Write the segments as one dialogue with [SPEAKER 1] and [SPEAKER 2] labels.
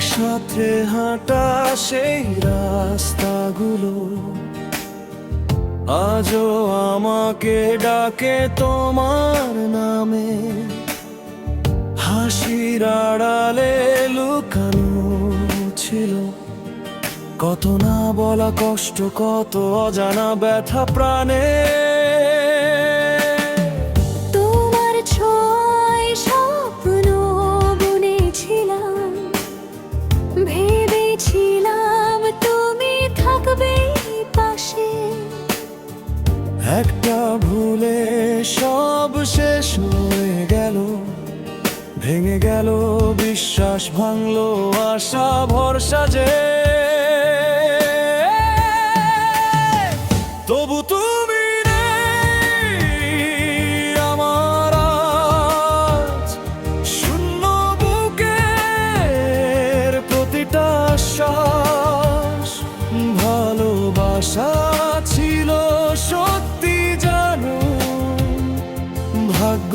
[SPEAKER 1] সাথে হাঁটা সেই রাস্তাগুলো। আজও আমাকে ডাকে তোমার নামে। হাসির আড়ালে লুকানো ছিল। কত না বলা কষ্ট, কত অজানা ব্যথা প্রাণে। একটা ভুলে সব শেষ হয়ে গেল। ভেঙে গেল বিশ্বাস ভাঙলো আশা ভরসা যে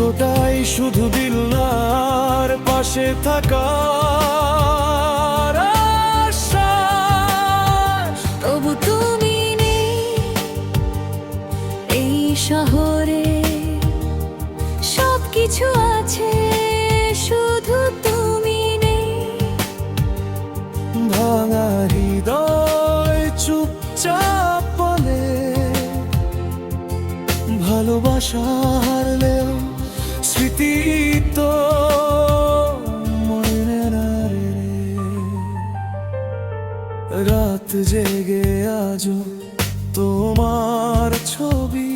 [SPEAKER 1] ভাগ্যটাই শুধু দিল্লার পাশে থাকা
[SPEAKER 2] তবু তুমি নেই এই শহরে সব কিছু আছে শুধু তুমি নেই।
[SPEAKER 1] ভাঙা হৃদয় চুপচাপ বলে ভালোবাসা হারলেও স্মৃতি তো না রে। রাত জেগে আজও তোমার ছবি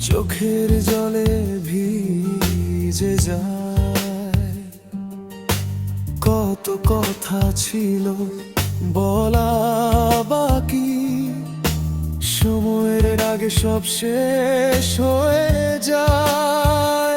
[SPEAKER 1] চোখের জলে ভিজে যায় কত কথা ছিল বলা বাকি, সময়ের আগে সব শেষ হয়ে যায়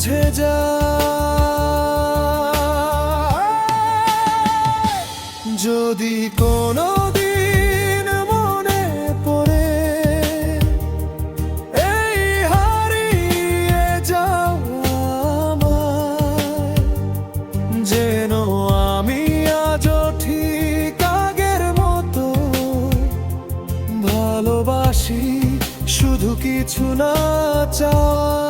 [SPEAKER 1] বুঝে যা। যদি কোনো দিন মনে হারিয়ে যেন আমি আজও ঠিক আগের মতো ভালোবাসি, শুধু কিছু না চাই।